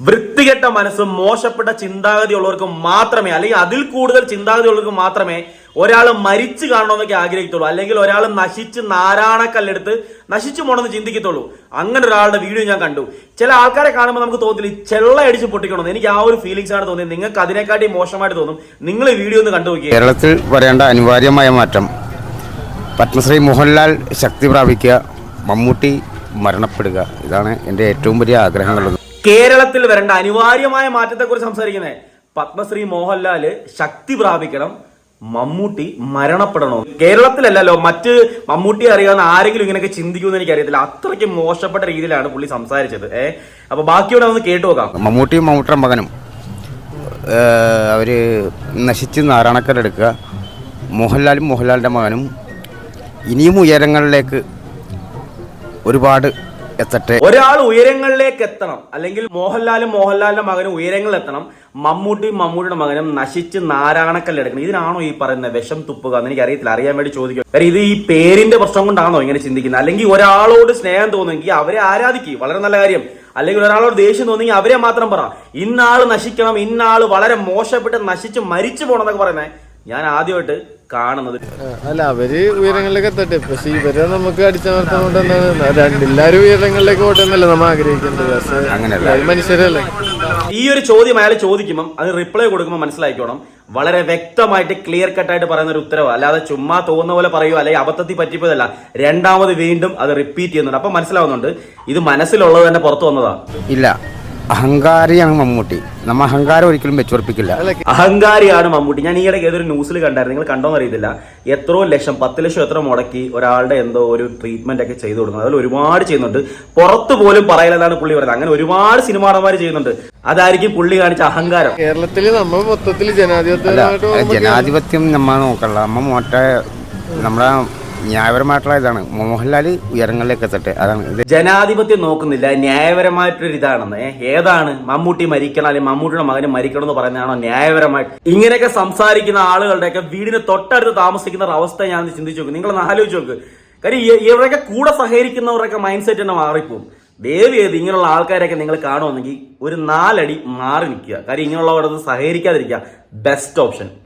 വൃത്തികെട്ട മനസ്സും മോശപ്പെട്ട ചിന്താഗതി ഉള്ളവർക്ക് മാത്രമേ അല്ലെങ്കിൽ അതിൽ കൂടുതൽ ചിന്താഗതി ഉള്ളവർക്ക് മാത്രമേ ഒരാൾ മരിച്ചു കാണണമെന്നൊക്കെ ആഗ്രഹിക്കത്തുള്ളൂ. അല്ലെങ്കിൽ ഒരാൾ നശിച്ച് നാരായണക്കല്ലെടുത്ത് നശിച്ചു പോകണമെന്ന് ചിന്തിക്കത്തുള്ളൂ. അങ്ങനെ ഒരാളുടെ വീഡിയോ ഞാൻ കണ്ടു. ചില ആൾക്കാരെ കാണുമ്പോൾ നമുക്ക് തോന്നില്ല ചെള്ള അടിച്ച് പൊട്ടിക്കണമെന്ന് എനിക്ക് ആ ഒരു ഫീലിങ്സ് ആണ് തോന്നിയത്. നിങ്ങൾക്ക് അതിനെക്കാട്ടി മോശമായിട്ട് തോന്നും. നിങ്ങൾ വീഡിയോ ഒന്ന് കണ്ടു നോക്കിയേ. കേരളത്തിൽ വരേണ്ട അനിവാര്യമായ മാറ്റം പത്മശ്രീ മോഹൻലാൽ ശക്തി പ്രാപിക്കുക മമ്മൂട്ടി മരണപ്പെടുക. ഇതാണ് എന്റെ ഏറ്റവും വലിയ ആഗ്രഹങ്ങളുള്ളത്. കേരളത്തിൽ വരേണ്ട അനിവാര്യമായ മാറ്റത്തെക്കുറിച്ച് സംസാരിക്കുന്നത് പത്മശ്രീ മോഹൻലാൽ ശക്തി പ്രാപിക്കണം മമ്മൂട്ടി മരണപ്പെടണോ? കേരളത്തിലല്ലല്ലോ മറ്റ് മമ്മൂട്ടി അറിയാവുന്ന ആരെങ്കിലും ഇങ്ങനെയൊക്കെ ചിന്തിക്കുമെന്ന് എനിക്കറിയത്തില്ല. അത്രയ്ക്ക് മോശപ്പെട്ട രീതിയിലാണ് പുള്ളി സംസാരിച്ചത്. ഏഹ് അപ്പൊ ബാക്കിയോടെ ഒന്ന് കേട്ടു നോക്കാം. മമ്മൂട്ടിയും മമ്മൂട്ടിയുടെ മകനും അവർ നശിച്ച് നാരായണക്കരെടുക്കുക മോഹൻലാലും മോഹൻലാലിന്റെ മകനും. ഇനിയും ഉയരങ്ങളിലേക്ക് ഒരുപാട് എത്തട്ടെ. ഒരാൾ ഉയരങ്ങളിലേക്ക് എത്തണം. അല്ലെങ്കിൽ മോഹൻലാലും മോഹൻലാലിന്റെ മകനും ഉയരങ്ങളിൽ എത്തണം. മമ്മൂട്ടി മമ്മൂട്ടിയുടെ മകനും നശിച്ച് നാരായണക്കല്ലെടുക്കണം ഇതിനാണോ ഈ പറയുന്ന വിഷം തുപ്പുക എന്ന് എനിക്ക് അറിയത്തില്ല അറിയാൻ വേണ്ടി ചോദിക്കും. കാര്യം ഇത് ഈ പേരിന്റെ പ്രശ്നം കൊണ്ടാണോ ഇങ്ങനെ ചിന്തിക്കുന്നത്? അല്ലെങ്കിൽ ഒരാളോട് സ്നേഹം തോന്നുമെങ്കിൽ അവരെ ആരാധിക്കും. വളരെ നല്ല കാര്യം. അല്ലെങ്കിൽ ഒരാളോട് ദേഷ്യം തോന്നി അവരെ മാത്രം പറ. ഇന്നാൾ നശിക്കണം ഇന്നാൾ വളരെ മോശപ്പെട്ട് നശിച്ച് മരിച്ചു പോകണം എന്നൊക്കെ പറയുന്നത് ഞാൻ ആദ്യമായിട്ട് കാണുന്നത്. അല്ല അവർ ഉയരങ്ങളിലേക്ക് എത്തട്ടെ. പക്ഷെ ഇവരെ നമുക്ക് അടിച്ചമർത്താൻ കൊണ്ട് എന്താണ് രണ്ട് എല്ലാവരും ഉയരങ്ങളിലേക്ക് പോട്ടെന്നല്ലേ നമ്മൾ ആഗ്രഹിക്കുന്നത് പക്ഷേ അങ്ങനെയല്ല. മനുഷ്യരല്ലേ? ഈ ഒരു ചോദ്യം അയാൾ ചോദിക്കുമ്പോൾ അത് റിപ്ലൈ കൊടുക്കുമ്പോൾ മനസ്സിലാക്കിക്കോണം. വളരെ വ്യക്തമായിട്ട് ക്ലിയർ കട്ടായിട്ട് പറയുന്ന ഒരു ഉത്തരവ്. അല്ലാതെ ചുമ്മാ തോന്നുന്ന പോലെ പറയുമോ അല്ലെങ്കിൽ അബദ്ധത്തിൽ പറ്റിപ്പോയതല്ല. രണ്ടാമത് വീണ്ടും അത് റിപ്പീറ്റ് ചെയ്യുന്നുണ്ട്. അപ്പൊ മനസ്സിലാവുന്നുണ്ട് ഇത് മനസ്സിലുള്ളത് തന്നെ പുറത്തു വന്നതാണ് ഇല്ല. അഹങ്കാരിയാണ് മമ്മൂട്ടി. നമ്മ അഹങ്കാരം ഒരിക്കലും വെച്ചുറപ്പിക്കില്ല. അഹങ്കാരിയാണ് മമ്മൂട്ടി. ഞാൻ ഈയിടെ ഏതൊരു ന്യൂസിൽ കണ്ടായിരുന്നു നിങ്ങൾ കണ്ടോന്ന് അറിയത്തില്ല. എത്രയോ ലക്ഷം പത്ത് ലക്ഷം എത്ര മുടക്കി ഒരാളുടെ എന്തോ ഒരു ട്രീറ്റ്മെന്റ് ഒക്കെ ചെയ്തു കൊടുക്കുന്നത് അതിൽ ഒരുപാട് ചെയ്യുന്നുണ്ട്. പുറത്ത് പോലും പറയില്ലെന്നാണ് പുള്ളി പറയുന്നത്. അങ്ങനെ ഒരുപാട് സിനിമാടന്മാർ ചെയ്യുന്നുണ്ട്. അതായിരിക്കും പുള്ളി കാണിച്ച അഹങ്കാരം. കേരളത്തിൽ നമ്മൾ മൊത്തത്തിൽ ജനാധിപത്യം ജനാധിപത്യം നമ്മ നോക്കണ്ട. നമ്മ മറ്റേ നമ്മുടെ ന്യായപരമായിട്ടുള്ള ഇതാണ് മോഹൻലാൽ ഉയരങ്ങളിലേക്ക് എത്തട്ടെ. അതാണ് ജനാധിപത്യം നോക്കുന്നില്ല. ന്യായപരമായിട്ടൊരു ഇതാണെന്ന് ഏതാണ്? മമ്മൂട്ടി മരിക്കണം അല്ലെങ്കിൽ മമ്മൂട്ടിയുടെ മകന് മരിക്കണം എന്ന് പറയുന്നതാണോ ന്യായപരമായിട്ട്? ഇങ്ങനെയൊക്കെ സംസാരിക്കുന്ന ആളുകളുടെയൊക്കെ വീടിന് തൊട്ടടുത്ത് താമസിക്കുന്ന ഒരു അവസ്ഥ ഞാൻ ചിന്തിച്ചു നോക്കും നിങ്ങളൊന്ന് ആലോചിച്ച് നോക്ക്. കാര്യം ഇവരൊക്കെ കൂടെ സഹകരിക്കുന്നവരൊക്കെ മൈൻഡ് സെറ്റ് തന്നെ മാറിപ്പോവും. ദയവ് ചെയ്ത് ഇങ്ങനെയുള്ള ആൾക്കാരൊക്കെ നിങ്ങൾ കാണുമെന്നെങ്കിൽ ഒരു നാലടി മാറി നിൽക്കുക. കാര്യം ഇങ്ങനെയുള്ളവരത് സഹകരിക്കാതിരിക്കുക. Best option